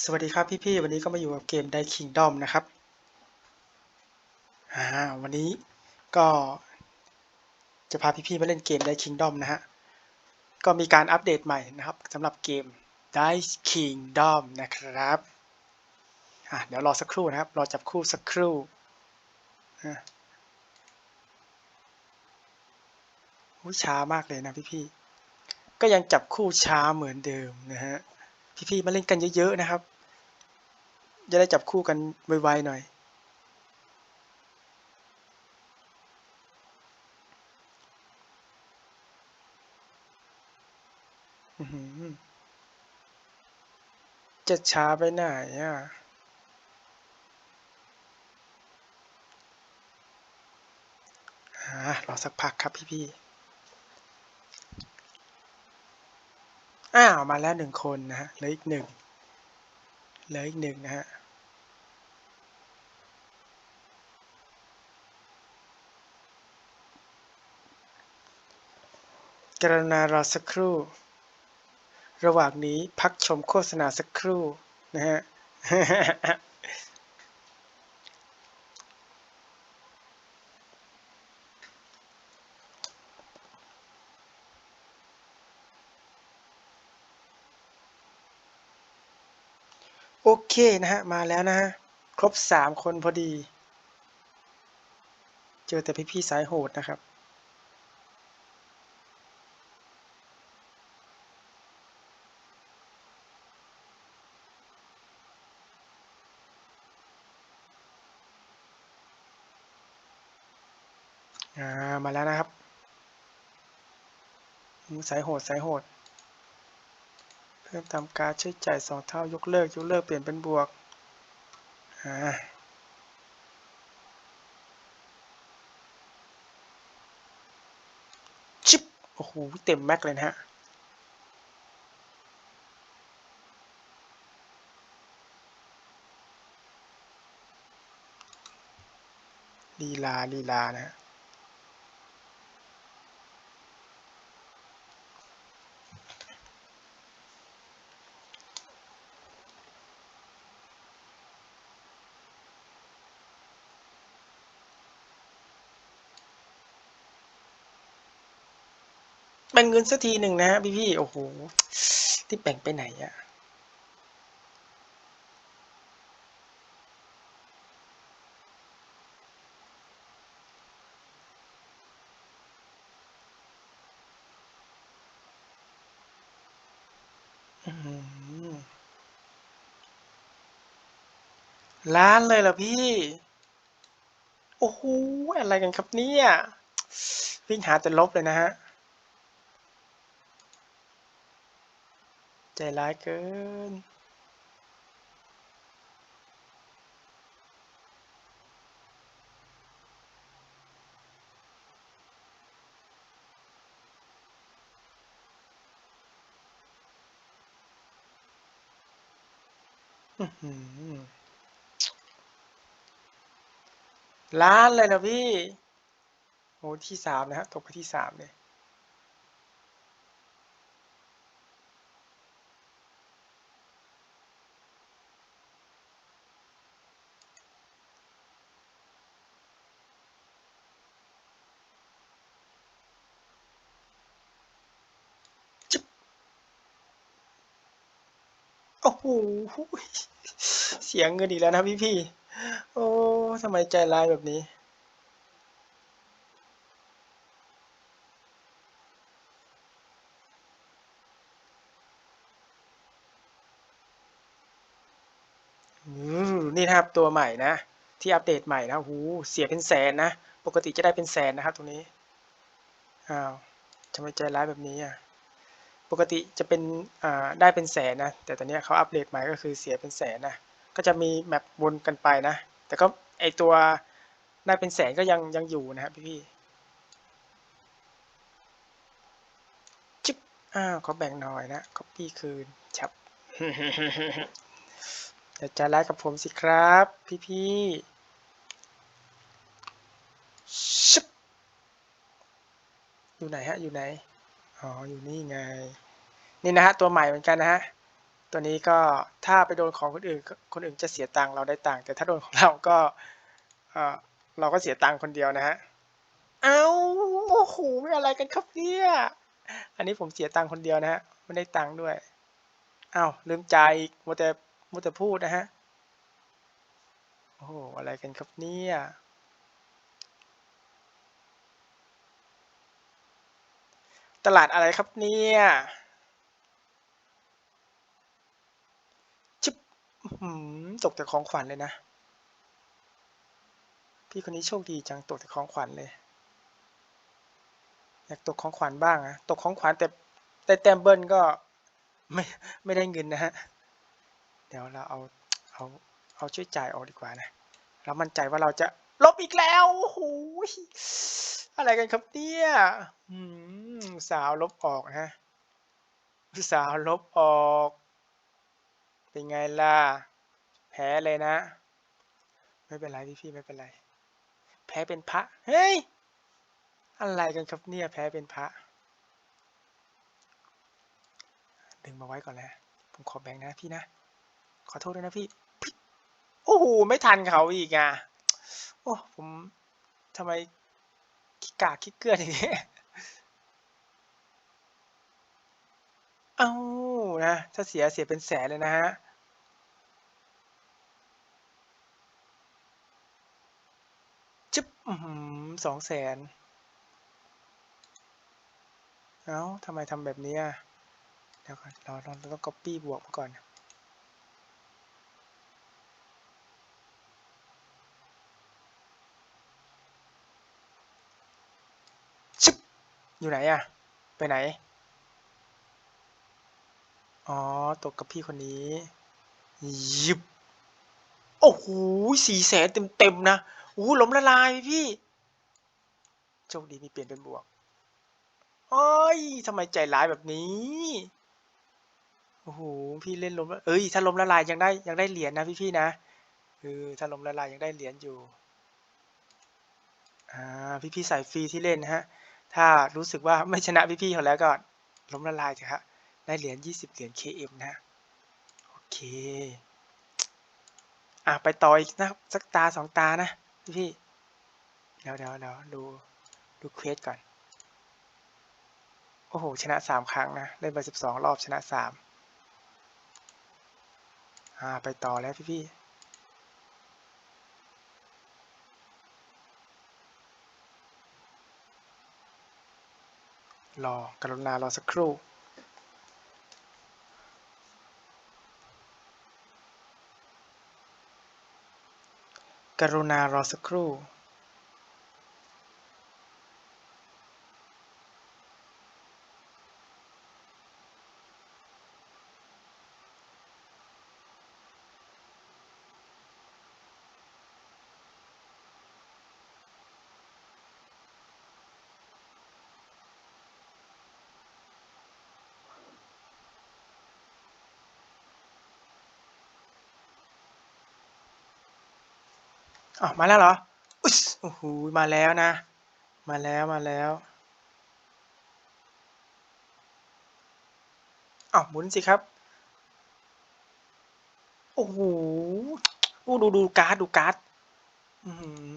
สวัสดีครับพี่ๆ วันนี้ก็มาอยู่กับเกม Die Kingdom นะครับอ่าวันนี้ก็จะพาพี่ๆ มาเล่นเกม Die Kingdom นะฮะ ก็มีการอัปเดตใหม่นะครับสำหรับเกม Die Kingdom นะครับอ่าเดี๋ยวรอสักครู่นะครับ รอจับคู่สักครู่อุ้ยช้ามากเลยนะพี่ๆ ก็ยังจับคู่ช้าเหมือนเดิมนะฮะพี่ๆ มาเล่นกันเยอะๆ นะครับ จะได้จับคู่กันไวๆหน่อย จะช้าไปไหนอะอ่ารอสักพักครับพี่ๆ อ้าว มาแล้วหนึ่งคนนะฮะเหลืออีกหนึ่งเหลืออีกหนึ่งนะฮะ กรุณารอสักครู่ ระหว่างนี้พักชมโฆษณาสักครู่นะฮะโอเคนะฮะ มาแล้วนะฮะ ครบสามคนพอดี เจอแต่พี่ๆสายโหดนะครับ อ่ามาแล้วนะครับอืมสายโหดสายโหด เพิ่มทำการใช้จ่ายสองเท่ายกเลิกยกเลิกเปลี่ยนเป็นบวกอ่าชิปโอ้โหเต็มแม็กเลยนะฮะลีลาลีลานะฮะ แบ่งเงินสักทีหนึ่งนะฮะพี่พี่โอ้โห ที่แบ่งไปไหนอะล้านเลยเหรอพี่ โอ้โห อะไรกันครับเนี่ย วิ่งหาแต่ลบเลยนะฮะ ใจ ร้ายเกิน ล้านเลยเหรอพี่ โอ้ที่สามนะฮะตกไปที่สามเลย โอ้โหเสียเงินอีกแล้วนะพี่พี่ๆโอ้ทำไมใจร้ายแบบนี้ นี่นะครับตัวใหม่นะ ที่อัปเดตใหม่นะหูเสียเป็นแสนนะ ปกติจะได้เป็นแสนนะครับตรงนี้ อ้าวทำไมใจร้ายแบบนี้อะ ปกติจะเป็นได้เป็นแสนนะ แต่ตอนนี้เขาอัปเดตใหม่ก็คือเสียเป็นแสนนะ ก็จะมีแมปวนกันไปนะ แต่ก็ไอตัวได้เป็นแสนก็ยังยังอยู่นะครับพี่พี่จิ๊บอ้าวเขาแบ่งหน่อยนะก็ปี้คืนชับอย่าใจร้ายกับผมสิครับ พี่พี่ชิบอยู่ไหนฮะ อยู่ไหน อ๋ออยู่นี่ไง นี่นะฮะตัวใหม่เหมือนกันนะฮะตัวนี้ก็ถ้าไปโดนของคนอื่นคนอื่นจะเสียตังค์เราได้ตังค์แต่ถ้าโดนของเราก็เออเราก็เสียตังค์คนเดียวนะฮะเอาโอ้โหไม่อะไรกันครับเนี่ยอันนี้ผมเสียตังค์คนเดียวนะฮะไม่ได้ตังค์ด้วยอ้าวลืมใจอีกมัวแต่มัวแต่พูดนะฮะโอ้โหอะไรกันครับเนี่ย ตลาดอะไรครับเนี่ยชิบหืมตกแต่ของขวัญเลยนะ พี่คนนี้โชคดีจังตกแต่ของขวัญเลย อยากตกของขวัญบ้างอะตกของขวัญแต่แต่แต้มเบิ้ลก็ไม่ไม่ได้เงินนะฮะ เดี๋ยวเราเอาเอาเอาช่วยจ่ายออกดีกว่านะ เรามั่นใจว่าเราจะ ลบอีกแล้วโอ้โหอะไรกันครับเนี่ยสาวลบออกนะฮะสาวลบออก เป็นไงล่ะ แพ้เลยนะ ไม่เป็นไรพี่พี่ไม่เป็นไร แพ้เป็นพระ เฮ้ย อะไรกันครับเนี่ย แพ้เป็นพระ ดึงมาไว้ก่อนแล้วผมขอแบ่งนะพี่นะ ขอโทษด้วยนะพี่ โอ้โห ไม่ทันเขาอีกอะ โอ้ผมทำไมขี้กากขี้เกลืออย่างนี้เอานะถ้าเสียเสียเป็นแสนเลยนะฮะจึ๊บสองแสนเอ้าทำไมทำแบบนี้อะเดี๋ยวก่อนเราเราต้อง copy บวกมาก่อน ชึบ อยู่ไหนอะไปไหน อ๋อ ตกกับพี่คนนี้ ยิบ โอ้โหสี่แสนเต็มๆนะโอ้ล้มละลายพี่ โชคดีมีเปลี่ยนเป็นบวกโอ้ยทำไมใจร้ายแบบนี้ โอ้โห พี่เล่นล้มเอ้ย ถ้าล้มละลายยังได้ยังได้เหรียญนะพี่ๆนะเออถ้าล้มละลายยังได้เหรียญอยู่ อ่า พี่ๆสายฟรีที่เล่นนะฮะ ถ้ารู้สึกว่าไม่ชนะพี่ๆเขาแล้วก็ล้มละลายเถอะฮะได้เหรียญ20 เหรียญ KM นะ โอเค อะ ไปต่ออีกนะ สักตาสองตานะ พี่ๆเดี๋ยวเดี๋ยวเดี๋ยวดู ดูเควสก่อน โอ้โห ชนะสามครั้งนะเล่นไปสิบสองรอบชนะสามอ่า ไปต่อแล้วพี่ๆ รอกรุณารอสักครู่ กรุณารอสักครู่ อ๋อมาแล้วเหรออุ๊ยโอ้โหมาแล้วนะ มาแล้วมาแล้วอ้าวหมุนสิครับ โอ้โหดูดูการ์ดดูการ์ดอืม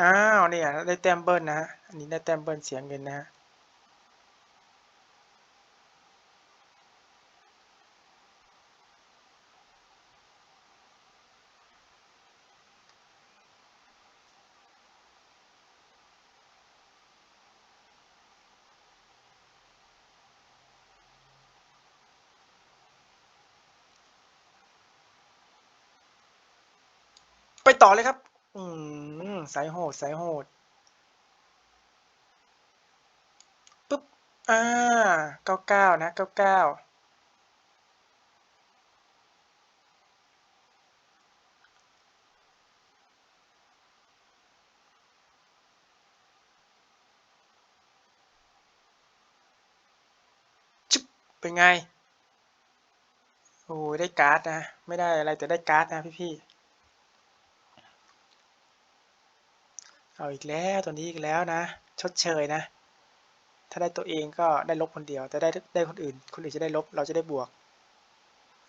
อ้าวเนี่ยได้แต้มเบิ้ลนะฮะอันนี้ได้แต้มเบิ้ลเสียเงินนะฮะไปต่อเลยครับ อืม สายโหดสายโหดปุ๊บ อ่าเก้าเก้านะเก้าเก้าจุ๊บเป็นไง โอ้ได้การ์ดนะ ไม่ได้อะไรแต่ได้การ์ดนะพี่พี่ เอาอีกแล้วตัวนี้อีกแล้วนะ ชดเชยนะ ถ้าได้ตัวเองก็ได้ลบคนเดียว แต่ได้ได้คนอื่น คนอื่นจะได้ลบเราจะได้บวก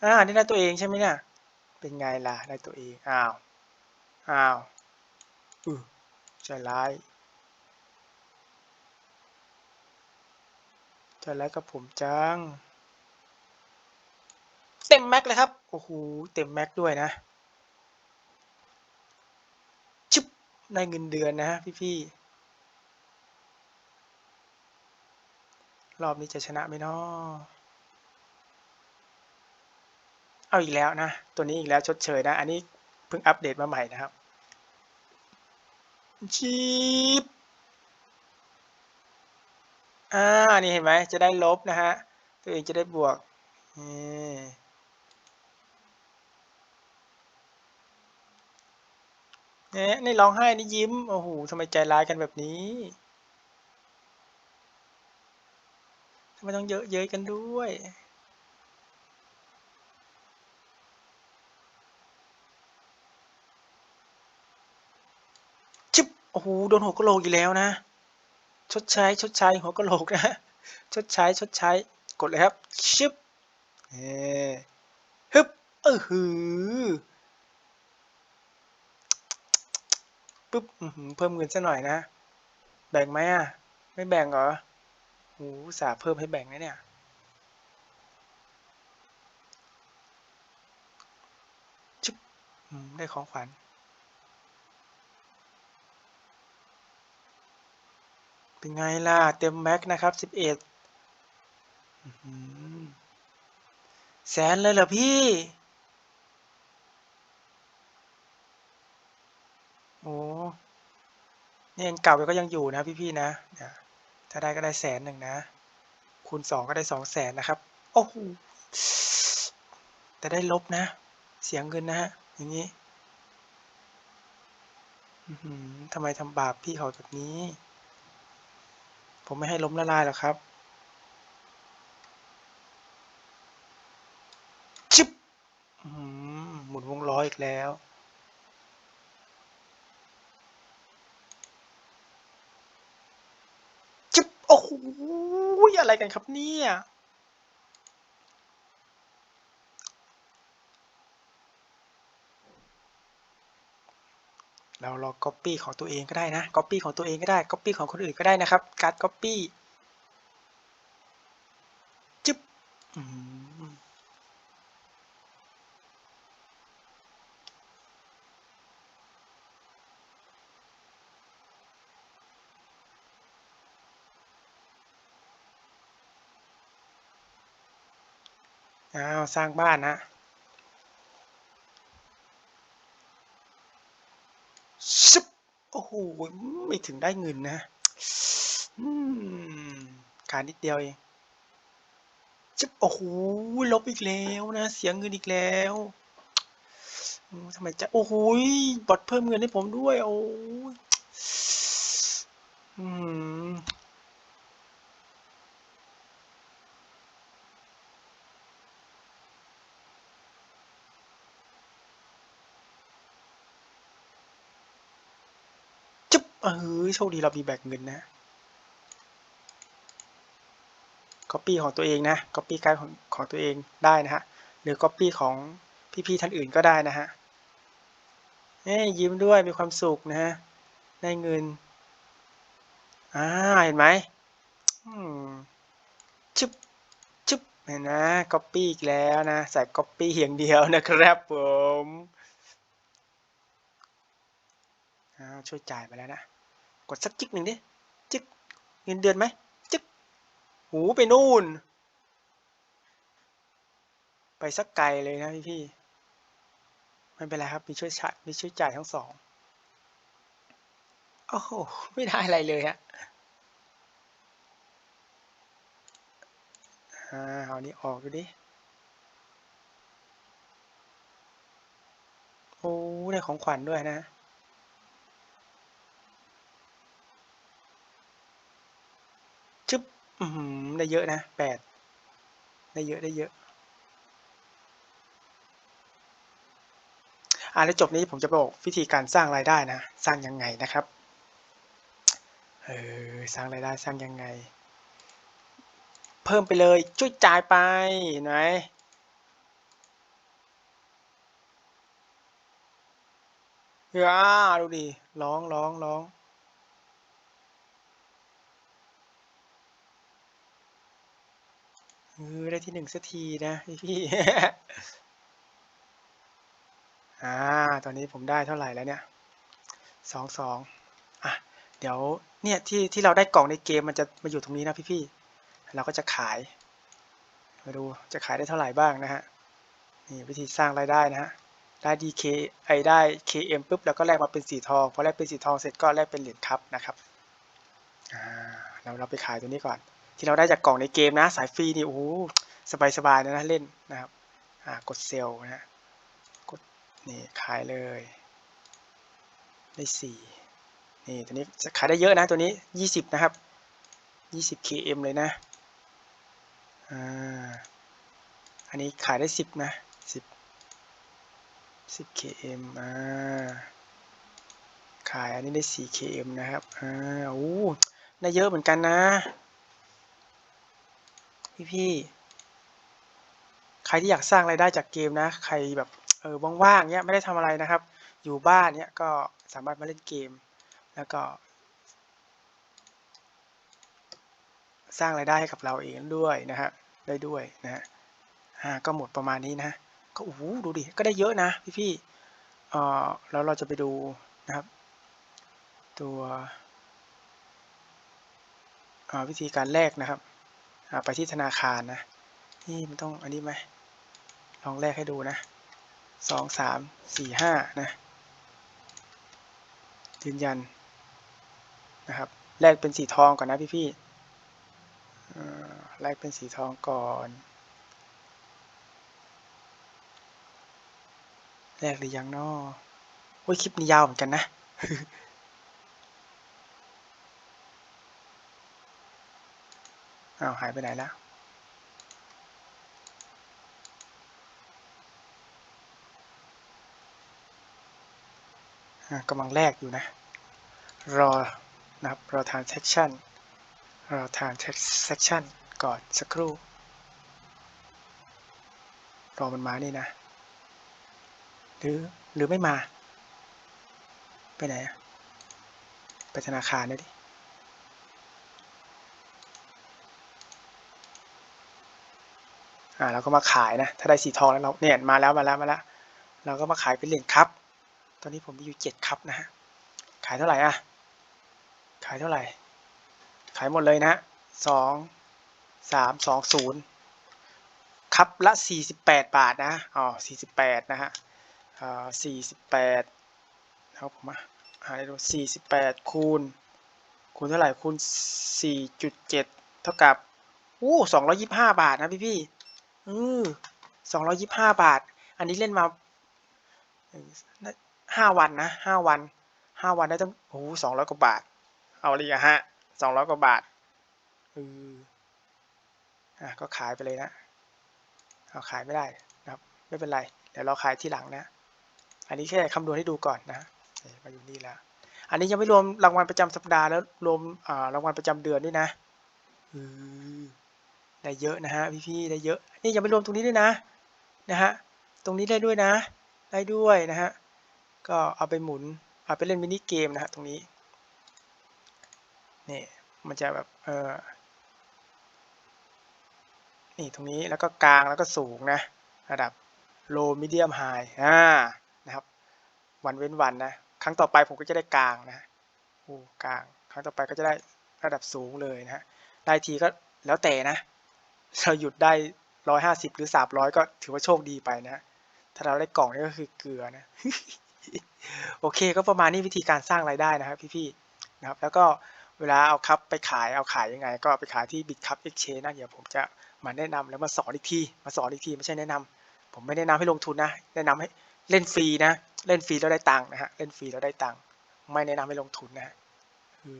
อ่านี่ได้ตัวเองใช่ไหมเนี่ยเป็นไงล่ะได้ตัวเองอ้าวอ้าวอือใจร้ายใจร้ายกับผมจังเต็มแม็กเลยครับโอ้โหเต็มแม็กด้วยนะ ชิบ ได้เงินเดือนนะพี่ๆ รอบนี้จะชนะไหมเนาะเอาอีกแล้วนะ ตัวนี้อีกแล้วชดเชยนะ อันนี้เพิ่งอัปเดตมาใหม่นะครับชีบอ่า นี่เห็นไหม จะได้ลบนะฮะ ตัวเองจะได้บวกนี่ เนี่ยนี่ร้องไห้นี่ยิ้ม โอ้โหทำไมใจร้ายกันแบบนี้ทำไมต้องเยอะเย้ยกันด้วย ชิบโอ้โหโดนหัวกะโหลกอีกแล้วนะ ชดใช้ ชดใช้ หัวกะโหลกนะ ชดใช้ ชดใช้ กดเลยครับ ชิบเฮ้ฮึบเออหือ ปุ๊บเพิ่มเงินซะหน่อยนะ แบ่งไหมอะ ไม่แบ่งเหรอโอ้สาเพิ่มให้แบ่งนะเนี่ยชิบได้ของขวัญ เป็นไงล่ะ เต็มแม็กนะครับสิบเอ็ดแสนเลยเหรอพี่ โอ้ เนี่ยเก่าก็ยังอยู่นะพี่ๆนะ ถ้าได้ก็ได้แสนหนึ่งนะ คูณสองก็ได้สองแสนนะครับ โอ้โห แต่ได้ลบนะ เสียงเงินนะฮะ อย่างนี้ทำไมทำบาปพี่เขาแบบนี้ ผมไม่ให้ล้มละลายหรอกครับชิบหมุนวงล้ออีกแล้ว ชิบ โอ้โหอะไรกันครับเนี่ย เราลอง Copy ของตัวเองก็ได้นะ Copy ของตัวเองก็ได้ Copy ของคนอื่นก็ได้นะครับ การ Copy จึ๊บ อ้าวสร้างบ้านนะซึบโอ้โหไม่ถึงได้เงินนะการนิดเดียวเองซึบโอ้โหลบอีกแล้วนะ เสียเงินอีกแล้วทำไมจะโอ้โหบอทเพิ่มเงินให้ผมด้วย โอ้อืม เออโชคดีเรามีแบกเงินนะ Copy ของตัวเองนะ Copy การของของตัวเองได้นะฮะ หรือ Copy ของพี่ๆท่านอื่นก็ได้นะฮะเอ้ยิ้มด้วยมีความสุขนะฮะ ได้เงิน อ่า เห็นไหมชุบชุบเห็นนะ Copy อีกแล้วนะ ใส่ Copy อย่างเดียวนะครับผมช่วยจ่ายไปแล้วนะ กดสักจิ๊กหนึ่งดิจิ๊กเงินเดือนไหมจิ๊กหูไปนู่น ไปสักไกลเลยนะพี่พี่ไม่เป็นไรครับ มีช่วยชัดมีช่วยจ่ายทั้งสองโอ้โหไม่ได้อะไรเลยฮะอ่าเอานี้ออกดูดิโอ้ได้ของขวัญด้วยนะชึบ อืมได้เยอะนะแปดได้เยอะได้เยอะอ่าแล้วจบนี้ผมจะบอกวิธีการสร้างรายได้นะ สร้างยังไงนะครับเออสร้างรายได้สร้างยังไง เพิ่มไปเลยช่วยจ่ายไปเห็นไหมอ่าดูดิร้องร้องร้อง เออได้ที่หนึ่งสักทีนะพี่พี่อ่า ตอนนี้ผมได้เท่าไหร่แล้วเนี่ยสองสองอะ เดี๋ยวเนี่ยที่ที่เราได้กล่องในเกมมันจะมาอยู่ตรงนี้นะพี่ๆเราก็จะขาย มาดูจะขายได้เท่าไหร่บ้างนะฮะ นี่วิธีสร้างรายได้นะฮะ ได้ DK ไอได้ KM ปุ๊บแล้วก็แลกมาเป็นสีทอง พอแลกเป็นสีทองเสร็จก็แลกเป็นเหรียญครับนะครับ อ่า เราเราไปขายตัวนี้ก่อน ที่เราได้จากกล่องในเกมนะ สายฟรีนี่โอ้โหสบายๆนะนะเล่นนะครับอ่ากดเซลล์นะฮะกดนี่ขายเลย ได้สี่นี่ตัวนี้ขายได้เยอะนะตัวนี้ยี่สิบนะครับยี่สิบ km เลยนะอ่าอันนี้ขายได้สิบนะสิบสิบ km อ่าขายอันนี้ได้สี่ km นะครับอ่าโอ้ได้เยอะเหมือนกันนะ พี่พี่ใครที่อยากสร้างรายได้จากเกมนะ ใครแบบเออว่างๆเนี้ยไม่ได้ทำอะไรนะครับ อยู่บ้านเนี้ยก็สามารถมาเล่นเกม แล้วก็ สร้างรายได้ให้กับเราเองด้วยนะฮะได้ด้วยนะฮะอ่าก็หมดประมาณนี้นะก็โอ้โหดูดิก็ได้เยอะนะพี่พี่เออแล้วเราจะไปดูนะครับ ตัววิธีการแลกนะครับ ไปที่ธนาคารนะ นี่มันต้องอันนี้ไหมลองแลกให้ดูนะสองสามสี่ห้านะยืนยันนะครับแลกเป็นสีทองก่อนนะพี่พี่แลกเป็นสีทองก่อนแลกหรือยังนอโอ้ยคลิปนี้ยาวเหมือนกันนะ อ้าวหายไปไหนแล้วกำลังแลกอยู่นะ รอนะครับ รอ transaction รอ transaction ก่อนสักครู่ รอมันมานี่นะ หรือ หรือไม่มา ไปไหน ไปธนาคารเลยดิ อ่าเราก็มาขายนะ ถ้าได้สีทองแล้วเราเนี่ยมาแล้วมาแล้วมาแล้ว เราก็มาขายเป็นเหรียญครับ ตอนนี้ผมมีอยู่เจ็ดครับนะฮะ ขายเท่าไหร่อะ ขายเท่าไหร่ ขายหมดเลยนะสองสามสองศูนย์ครับละสี่สิบแปดบาทนะ อ๋อสี่สิบแปดนะฮะอ่าสี่สิบแปดครับผมมาหาได้ดูสี่สิบแปดคูณ คูณเท่าไหร่คูณสี่จุดเจ็ดเท่ากับอู้สองร้อยี่ห้าบาทนะพี่พี่ อือสองร้อยี่ห้าบาท อันนี้เล่นมาห้าวันนะห้าวันห้าวันได้ตั้งโอ้สองร้อยกว่าบาท เอาเลยอะฮะสองร้อยกว่าบาทอืออะก็ขายไปเลยนะ เอาขายไม่ได้นะครับ ไม่เป็นไร เดี๋ยวเราขายที่หลังนะ อันนี้แค่คำนวณให้ดูก่อนนะมาอยู่นี่แล้ว อันนี้ยังไม่รวมรางวัลประจำสัปดาห์แล้วรวมอ่ารางวัลประจำเดือนด้วยนะอือ ได้เยอะนะฮะพี่ๆได้เยอะ นี่ยังไม่รวมตรงนี้ด้วยนะนะฮะตรงนี้ได้ด้วยนะ ได้ด้วยนะฮะก็เอาไปหมุนเอาไปเล่นมินิเกมนะฮะตรงนี้นี่มันจะแบบเออนี่ตรงนี้แล้วก็กลางแล้วก็สูงนะระดับ low medium high อ่านะครับ วันเว้นวันนะครั้งต่อไปผมก็จะได้กลางนะโอ้กลาง ครั้งต่อไปก็จะได้ระดับสูงเลยนะฮะได้ทีก็แล้วแต่นะ เราหยุดได้ร้อยห้าสิบหรือสามร้อยก็ถือว่าโชคดีไปนะถ้าเราได้กล่องนี่ก็คือเกลือนะ โอเคก็ประมาณนี้วิธีการสร้างรายได้นะครับ พี่ๆนะครับ แล้วก็เวลาเอาคัพไปขายเอาขายยังไง ก็ไปขายที่ Bitcup Exchange นะเดี๋ยวผมจะมาแนะนำแล้วมาสอนอีกทีมาสอนอีกทีไม่ใช่แนะนำผมไม่แนะนำให้ลงทุนนะแนะนำให้เล่นฟรีนะ เล่นฟรีแล้วได้ตังค์นะฮะเล่นฟรีแล้วได้ตังค์ไม่แนะนำให้ลงทุนนะคือ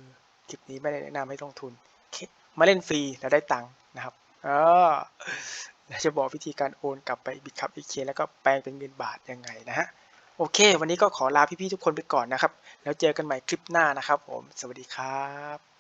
คลิปนี้ไม่ได้แนะนำให้ลงทุนมาเล่นฟรีแล้วได้ตังค์นะครับ ออจะบอกวิธีการโอนกลับไปบิตคับ XK แล้วก็แปลงเป็นเงินบาทยังไงนะฮะโอเค วันนี้ก็ขอลาพี่ๆทุกคนไปก่อนนะครับ แล้วเจอกันใหม่คลิปหน้านะครับผม สวัสดีครับ